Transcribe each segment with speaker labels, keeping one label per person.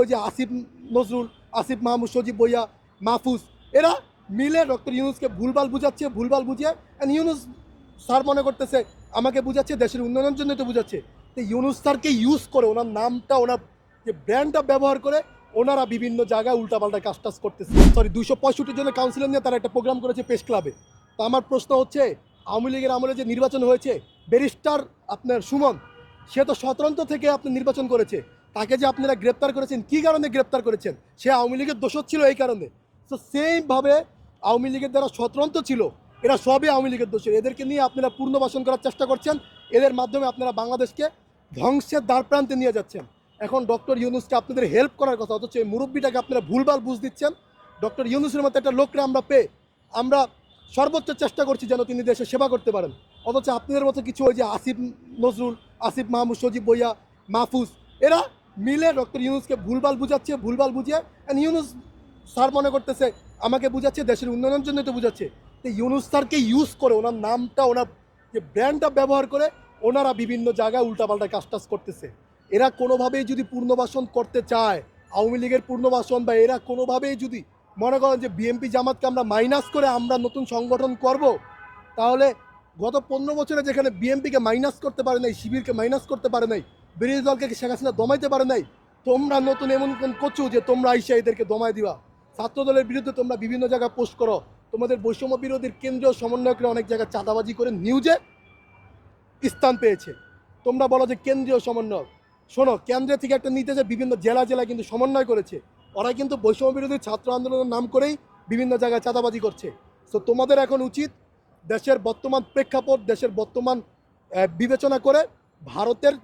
Speaker 1: ওই যে আসিফ নজরুল, আসিফ মাহমুদ, সজিব বইয়া মাহফুজ, এরা মিলে ডক্টর ইউনুসকে ভুলভাল বুঝাচ্ছে, ভুলভাল বুঝিয়ে অ্যান্ড ইউনুস স্যার মনে করতেছে, আমাকে বুঝাচ্ছে, দেশের উন্নয়নের জন্য তো বুঝাচ্ছে। তো ইউনুস স্যারকে ইউজ করে, ওনার নামটা, ওনার যে ব্র্যান্ডটা ব্যবহার করে, ওনারা বিভিন্ন জায়গায় উল্টাপাল্টা কাজ টাজ করতেছে। সরি দুশো পঁয়ষট্টি জনের কাউন্সিলর নিয়ে তারা একটা প্রোগ্রাম করেছে প্রেস ক্লাবে তো আমার প্রশ্ন হচ্ছে, আওয়ামী লীগের আমলে যে নির্বাচন হয়েছে ব্যারিস্টার আপনার সুমন, সে তো স্বতন্ত্র থেকে আপনি নির্বাচন করেছে। তাকে যে আপনারা গ্রেপ্তার করেছেন, কী কারণে গ্রেপ্তার করেছেন? সে আওয়ামী লীগের দোষর ছিল এই কারণে। তো সেইভাবে আওয়ামী লীগের দ্বারা স্বতন্ত্র ছিল, এরা সবই আওয়ামী লীগের দোষের। এদেরকে নিয়ে আপনারা পূর্ণবাসন করার চেষ্টা করছেন। এদের মাধ্যমে আপনারা বাংলাদেশকে ধ্বংসের দ্বার প্রান্তে নিয়ে যাচ্ছেন। এখন ডক্টর ইউনুসকে আপনাদের হেল্প করার কথা, অথচ এই মুরব্বীটাকে আপনারা ভুলভাল বুঝ দিচ্ছেন। ডক্টর ইউনুসের মতো একটা লোককে আমরা পেয়ে আমরা সর্বোচ্চ চেষ্টা করছি যেন তিনি দেশে সেবা করতে পারেন। অথচ আপনাদের মতো কিছু ওই যে আসিফ নজরুল, আসিফ মাহমুদ, সজিব বইয়া, মাহফুজ, এরা মিলে ডক্টর ইউনুসকে ভুলভাল বুঝাচ্ছে, ভুলভাল বুঝিয়ে অ্যান্ড ইউনুস স্যার মনে করতেছে, আমাকে বুঝাচ্ছে, দেশের উন্নয়নের জন্য তো বুঝাচ্ছে। তো ইউনুস স্যারকে ইউজ করে, ওনার নামটা, ওনার যে ব্র্যান্ডটা ব্যবহার করে, ওনারা বিভিন্ন জায়গায় উল্টাপাল্টা কাজ টাজ করতেছে। এরা কোনোভাবেই যদি পূর্ণবাসন করতে চায়, আওয়ামী লীগের পূর্ণবাসন, বা এরা কোনোভাবেই যদি মনে করেন যে বিএনপি জামাতকে আমরা মাইনাস করে আমরা নতুন সংগঠন করব, তাহলে গত পনেরো বছরে যেখানে বিএনপিকে মাইনাস করতে পারে নাই, শিবিরকে মাইনাস করতে পারে নাই বিরোধী দলকে শেখ হাসিনা দমাইতে পারে নাই? তোমরা নতুন এমন কচু যে তোমরা আইসা এদেরকে দমাই দিবা? ছাত্র দলের বিরুদ্ধে তোমরা বিভিন্ন জায়গায় পোস্ট করো। তোমাদের বৈষম্য বিরোধীর কেন্দ্রীয় সমন্বয়করা অনেক জায়গায় চাঁদাবাজি করে নিউজে স্থান পেয়েছে। তোমরা বলো যে কেন্দ্রীয় সমন্বয়ক। শোনো, কেন্দ্রে থেকে একটা নিতে যে বিভিন্ন জেলা জেলা কিন্তু সমন্বয় করেছে। ওরা কিন্তু বৈষম্য বিরোধী ছাত্র আন্দোলনের নাম করেই বিভিন্ন জায়গায় চাঁদাবাজি করছে। তো তোমাদের এখন উচিত দেশের বর্তমান প্রেক্ষাপট, দেশের বর্তমান বিবেচনা করে ভারতের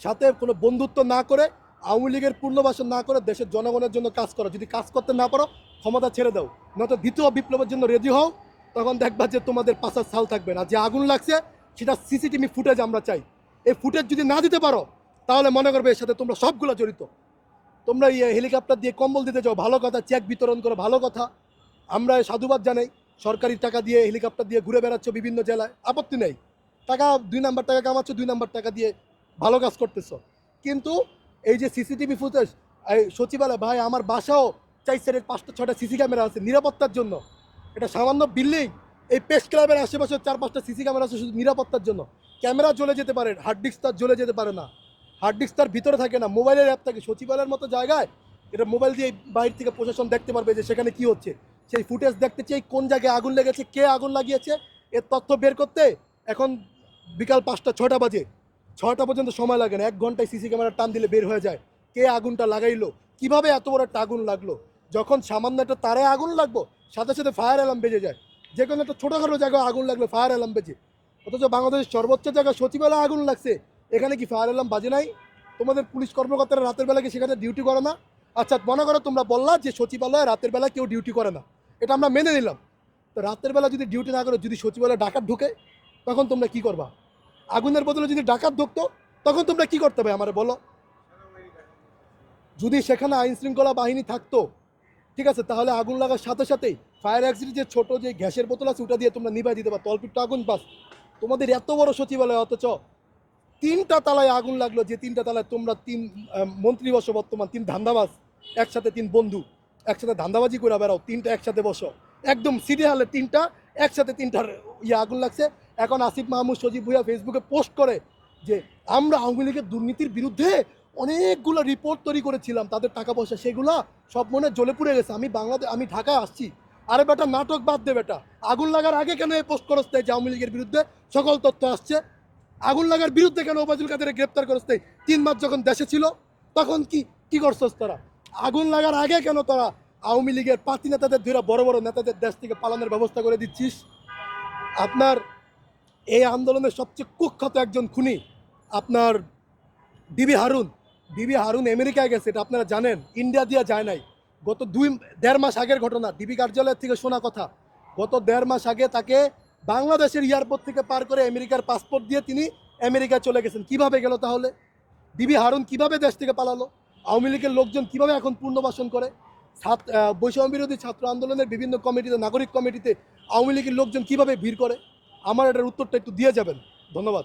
Speaker 1: সাথে কোনো বন্ধুত্ব না করে, আওয়ামী লীগের পূর্ণবাসন না করে দেশের জনগণের জন্য কাজ করো। যদি কাজ করতে না পারো, ক্ষমতা ছেড়ে দাও। নয়তো দ্বিতীয় বিপ্লবের জন্য রেডি হও, তখন দেখবা যে তোমাদের পাশার ছাল থাকবে না। যে আগুন লাগছে, সেটা সিসিটিভি ফুটেজ আমরা চাই। এই ফুটেজ যদি না দিতে পারো, তাহলে মনে করবে এর সাথে তোমরা সবগুলো জড়িত। তোমরা ইয়ে হেলিকপ্টার দিয়ে কম্বল দিতে যাও, ভালো কথা, চেক বিতরণ করো, ভালো কথা। আমরা সাধুবাদ জানাই, সরকারি টাকা দিয়ে হেলিকপ্টার দিয়ে ঘুরে বেড়াচ্ছ বিভিন্ন জেলায়, আপত্তি নেই। টাকা, দুই নাম্বার টাকা কামাচ্ছ, দুই নাম্বার টাকা দিয়ে ভালো কাজ করতেছো। কিন্তু এই যে সিসিটিভি ফুটেজ সচিবালয়, ভাই, আমার বাসাও চাই সেটের পাঁচটা ছটা সিসি ক্যামেরা আছে নিরাপত্তার জন্য। এটা সামান্য বিল্ডিং, এই প্রেস ক্লাবের আশেপাশে চার পাঁচটা সিসি ক্যামেরা আছে শুধু নিরাপত্তার জন্য। ক্যামেরা জ্বলে যেতে পারে, হার্ড ডিস্ক তার জ্বলে যেতে পারে না। হার্ড ডিস্ক তার ভিতরে থাকে না, মোবাইলের অ্যাপ থাকে। সচিবালয়ের মতো জায়গায় এটা মোবাইল দিয়ে বাইরে থেকে প্রশাসন দেখতে পারবে যে সেখানে কি হচ্ছে। সেই ফুটেজ দেখতে চাই কোন জায়গায় আগুন লেগেছে, কে আগুন লাগিয়েছে, এর তথ্য বের করতে এখন বিকাল পাঁচটা ছটা বাজে। ছটা পর্যন্ত সময় লাগে না, এক ঘন্টায় সিসি ক্যামেরা টান দিলে বের হয়ে যায়। কে আগুনটা লাগাইলো? কীভাবে এত বড় একটা আগুন লাগল? যখন সামান্য একটা তারে আগুন লাগবো, সাথে সাথে ফায়ার অ্যালার্ম বেজে যায়। যে কোনো একটা ছোটোখাটো জায়গায় আগুন লাগল ফায়ার অ্যালার্ম বেজে। অথচ বাংলাদেশের সর্বোচ্চ জায়গায় সচিবালয়ে আগুন লাগছে। এখানে কি ফায়ার অ্যালার্ম বাজে নাই? তোমাদের পুলিশ কর্মকর্তারা রাতের বেলা কি সেখানে ডিউটি করে না? আচ্ছা মনে করো তোমরা বললা যে সচিবালয়ে রাতের বেলা কেউ ডিউটি করে না। এটা আমরা মেনে নিলাম। তো রাতের বেলা যদি ডিউটি না করে যদি সচিবালয়ে ডাকাত ঢুকে, তখন তোমরা কি করবা? আগুনের বদলে যদি ডাকাত ঢুকতো তখন তোমরা কি করতে হবে আমারে বলো? যদি সেখানে আইন শৃঙ্খলা বাহিনী থাকতো, ঠিক আছে, তাহলে আগুন লাগার সাথে সাথেই ফায়ার অ্যাক্সিডেন্ট যে ছোট যে গ্যাসের বোতল আছে, ওটা দিয়ে তোমরা নিভাই দিতে পারো তলপিটটা আগুন বাস। তোমাদের এত বড় সচিবালয়, অথচ তিনটা তালায় আগুন লাগল, যে তিনটা তালায় তোমরা তিন মন্ত্রী বসো বর্তমান, তিন ধান্দাবাজ, একসাথে তিন বন্ধু, একসাথে ধান্দাবাজি করে বেড়াও, তিনটা একসাথে বসো। একদম সিটি হলে তিনটা, একসাথে তিনটার ইয়ে আগুন লাগছে। এখন আসিফ মাহমুদ সজীব ভুইয়া ফেসবুকে পোস্ট করে যে, আমরা আওয়ামী লীগের দুর্নীতির বিরুদ্ধে অনেকগুলো রিপোর্ট তৈরি করেছিলাম। তাদের টাকা পয়সা সেগুলা সব মনে জ্বলে পুড়ে গেছে। আমি বাংলাদেশ আমি ঢাকায় আসছি। আরে বেটা, নাটক বাদ দে বেটা। আগুন লাগার আগে কেন এই পোস্ট করতে যে আওয়ামী লীগের বিরুদ্ধে সকল তথ্য আসছে? আগুন লাগার বিরুদ্ধে কেন ওবায়দুল কাদের গ্রেপ্তার করতে তিন মাস যখন দেশে ছিল, তখন কি কি করছস তোরা? আগুন লাগার আগে কেন তারা আওয়ামী লীগের পাতি নেতাদের ধরে বড় বড় নেতাদের দেশ থেকে পালানোর ব্যবস্থা করে দিচ্ছিস? আপনার এই আন্দোলনের সবচেয়ে কুখ্যাত একজন খুনি আপনার বিবি হারুন। বিবি হারুন আমেরিকায় গেছে, এটা আপনারা জানেন। ইন্ডিয়া দিয়ে যায় নাই। গত দুই, দেড় মাস আগের ঘটনা ডিবি কার্যালয়ের থেকে শোনা কথা। গত দেড় মাস আগে তাকে বাংলাদেশের এয়ারপোর্ট থেকে পার করে আমেরিকার পাসপোর্ট দিয়ে তিনি আমেরিকা চলে গেছেন। কীভাবে গেল তাহলে? ডিবি হারুন কীভাবে দেশ থেকে পালালো? আওয়ামী লীগের লোকজন কীভাবে এখন পূর্ণবাসন করে? ছাত্র বৈষম্য বিরোধী ছাত্র আন্দোলনের বিভিন্ন কমিটিতে, নাগরিক কমিটিতে আওয়ামী লীগের লোকজন কীভাবে ভিড় করে? আমার এটার উত্তরটা একটু দিয়ে যাবেন। ধন্যবাদ।